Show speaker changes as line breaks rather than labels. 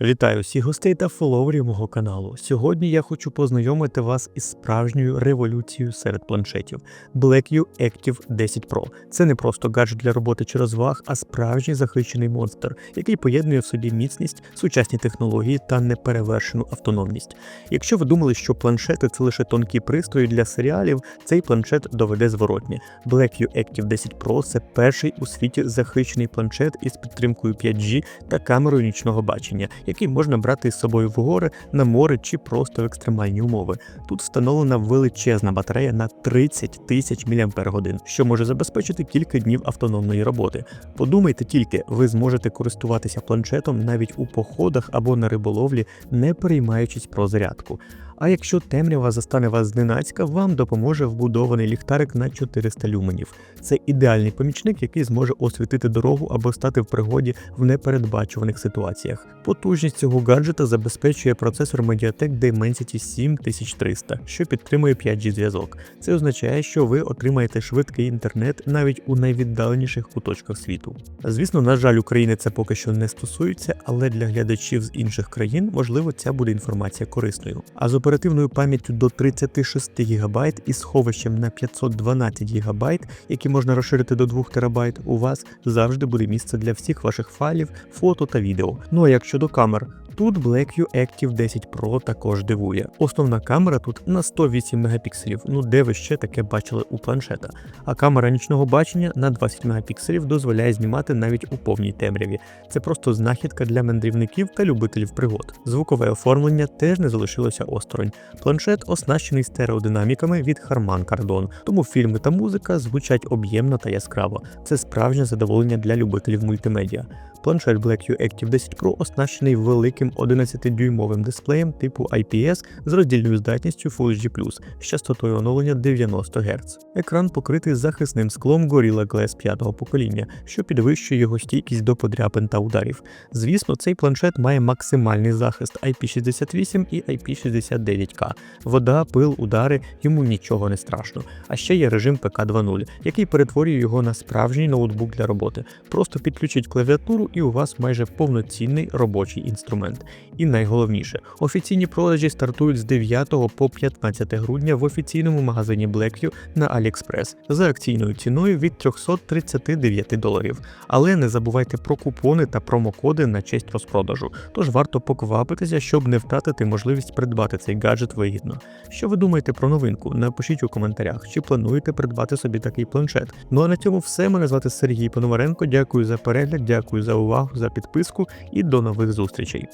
Вітаю всіх гостей та фоловерів мого каналу. Сьогодні я хочу познайомити вас із справжньою революцією серед планшетів BlackView Active 10 Pro. Це не просто гаджет для роботи чи розваг, а справжній захищений монстр, який поєднує в собі міцність, сучасні технології та неперевершену автономність. Якщо ви думали, що планшети це лише тонкі пристрої для серіалів, цей планшет доведе зворотні. BlackView Active 10 Pro це перший у світі захищений планшет із підтримкою 5G та камерою нічного бачення який можна брати з собою в гори, на море чи просто в екстремальні умови. Тут встановлена величезна батарея на 30 тисяч мАч, що може забезпечити кілька днів автономної роботи. Подумайте тільки, ви зможете користуватися планшетом навіть у походах або на риболовлі, не переймаючись про зарядку. А якщо темрява застане вас зненацька, вам допоможе вбудований ліхтарик на 400 люменів. Це ідеальний помічник, який зможе освітити дорогу або стати в пригоді в непередбачуваних ситуаціях. Потужність цього гаджета забезпечує процесор Mediatek Dimensity 7300, що підтримує 5G зв'язок. Це означає, що ви отримаєте швидкий інтернет навіть у найвіддаленіших куточках світу. Звісно, на жаль, України це поки що не стосується, але для глядачів з інших країн можливо ця буде інформація корисною. А з оперативною пам'яттю до 36 ГБ і сховищем на 512 ГБ, які можна розширити до 2 ТБ, у вас завжди буде місце для всіх ваших файлів, фото та відео. Ну а як щодо камер, Тут BlackView Active 10 Pro також дивує. Основна камера тут на 108 мегапікселів, ну де ви ще таке бачили у планшета. А камера нічного бачення на 20 мегапікселів дозволяє знімати навіть у повній темряві. Це просто знахідка для мандрівників та любителів пригод. Звукове оформлення теж не залишилося осторонь. Планшет оснащений стереодинаміками від Harman Kardon, тому фільми та музика звучать об'ємно та яскраво. Це справжнє задоволення для любителів мультимедіа. Планшет BlackView Active 10 Pro оснащений великим 11-дюймовим дисплеєм типу IPS з роздільною здатністю Full HD+, з частотою оновлення 90 Гц. Екран покритий захисним склом Gorilla Glass 5 покоління, що підвищує його стійкість до подряпин та ударів. Звісно, цей планшет має максимальний захист IP68 і IP69K. Вода, пил, удари, йому нічого не страшно. А ще є режим ПК 2.0, який перетворює його на справжній ноутбук для роботи. Просто підключіть клавіатуру і у вас майже повноцінний робочий інструмент. І найголовніше, офіційні продажі стартують з 9 по 15 грудня в офіційному магазині BlackView на AliExpress за акційною ціною від 339 доларів. Але не забувайте про купони та промокоди на честь розпродажу, тож варто поквапитися, щоб не втратити можливість придбати цей гаджет вигідно. Що ви думаєте про новинку? Напишіть у коментарях, чи плануєте придбати собі такий планшет. Ну а на цьому все. Мене звати Сергій Пономаренко. Дякую за перегляд, дякую за увагу, за підписку і до нових зустрічей.